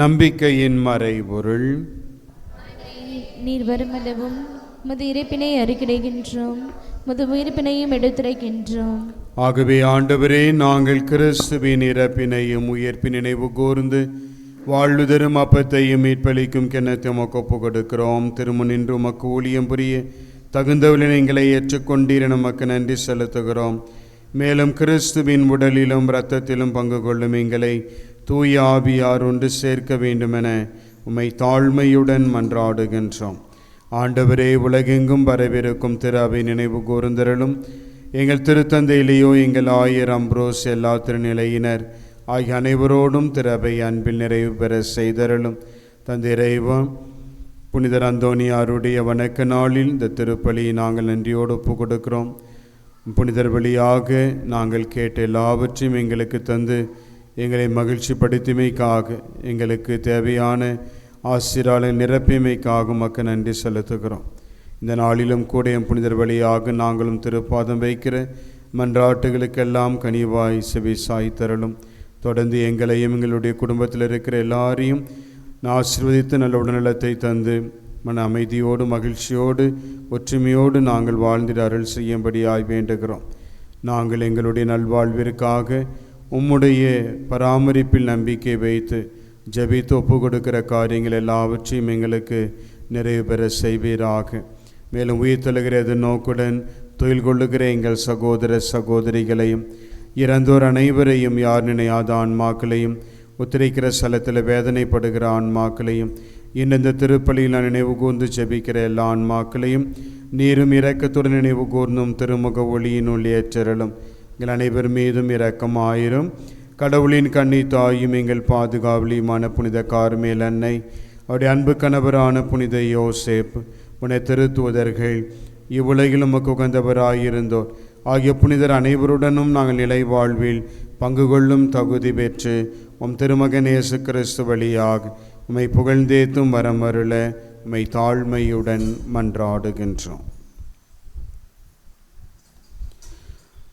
நம்பிக்கையின் மறைபொருள். நீர் வருமளவும் முது இறைப்பினை அறிக்கிடுகின்றோம் முது உயிர்ப்பினையும் எடுத்துரைக்கின்றோம். ஆகவே ஆண்டவரே நாங்கள் கிறிஸ்துவின் இறப்பினையும் உயிர்ப்பின் நினைவு கூர்ந்து வாழ்வு தரும் அப்பத்தையும் மீட்பளிக்கும் கிண்ணத்தை உமக்கு ஒப்புக் கொடுக்கிறோம். திருமுனின்று உமக்கு ஊழியம் புரிய தகுந்தவளின் எங்களை ஏற்றுக்கொண்டீர் நமக்கு நன்றி செலுத்துகிறோம். மேலும் கிறிஸ்துவின் உடலிலும் இரத்தத்திலும் பங்கு கொள்ளும் எங்களை தூய ஆவியார் ஒன்று சேர்க்க வேண்டுமென உம்மை தாழ்மையுடன் மன்றாடுகின்றோம். ஆண்டவரே உலகெங்கும் வரவிருக்கும் திரு அவை நினைவு கூர்ந்திரலும் எங்கள் திருத்தந்தையிலேயோ எங்கள் ஆயர் அம்ப்ரோஸ் எல்லா திருநிலையினர் ஆகிய அனைவரோடும் திறவை அன்பில் நிறைவு பெற செய்தருளும். தந்திரைவம் புனிதர் அந்தோனியாருடைய வணக்க நாளில் இந்த திருப்பலியை நாங்கள் நன்றியோடு ஒப்பு கொடுக்கிறோம். புனிதர் வழியாக நாங்கள் கேட்ட எல்லாவற்றையும் எங்களுக்கு தந்து எங்களை மகிழ்ச்சி படுத்திமைக்காக எங்களுக்கு தேவையான ஆசிராலை நிரப்பிமைக்காக மக்கள் நன்றி செலுத்துகிறோம். இந்த நாளிலும் கூட என் புனிதர் வழியாக நாங்களும் திருப்பாதம் வைக்கிற மன்றாட்டுகளுக்கெல்லாம் கனிவாய் செவி சாய் தரலும். தொடர்ந்து எங்களையும் எங்களுடைய குடும்பத்தில் இருக்கிற எல்லாரையும் நான் ஆசிர்வதித்து நல்ல உடல்நலத்தை தந்து மன அமைதியோடு மகிழ்ச்சியோடு ஒற்றுமையோடு நாங்கள் வாழ்ந்திட அருள் செய்யும்படியாய் வேண்டுகிறோம். நாங்கள் எங்களுடைய நல்வாழ்விற்காக உம்முடைய பராமரிப்பில் நம்பிக்கை வைத்து ஜெபித்து ஒப்பு கொடுக்கிற காரியங்கள் எல்லாவற்றையும் எங்களுக்கு நிறைவு பெற செய்வீராக. மேலும் உயிர் தொழுகிறது நோக்குடன் தொழில் கொள்ளுகிற எங்கள் சகோதர சகோதரிகளையும் இறந்தோர் அனைவரையும் யார் நினையாத ஆன்மாக்களையும் உத்திரைக்கிற ஸ்தலத்தில் வேதனைப்படுகிற ஆன்மாக்களையும் இன்னும் திருப்பலியில் நான் நினைவு கூர்ந்து ஜெபிக்கிற எல்லா ஆன்மாக்களையும் நீரும் இரக்கத்துடன் நினைவு கூர்ந்தும் திருமுக உள்ளே ஏற்றரலும் எங்கள் அனைவர் மீதும் இரக்கமாயிரும். கடவுளின் கண்ணி தாயும் எங்கள் பாதுகாவலியுமான புனித கார்மேல் அன்னை அவருடைய அன்பு கணவரான புனித யோசேப் உன திருத்துவதர்கள் இவ்வுலகிலும் உமக்கு உகந்தவராயிருந்தோர். ஆகிய புனிதர் அனைவருடனும் நாங்கள் நிலை வாழ்வில் பங்கு கொள்ளும் தகுதி பெற்று உம் திருமகன் இயேசு கிறிஸ்து வழியாக உம்மை புகழ்ந்தேத்தும் வரமருள உம்மை தாழ்மையுடன் மன்றாடுகின்றோம்.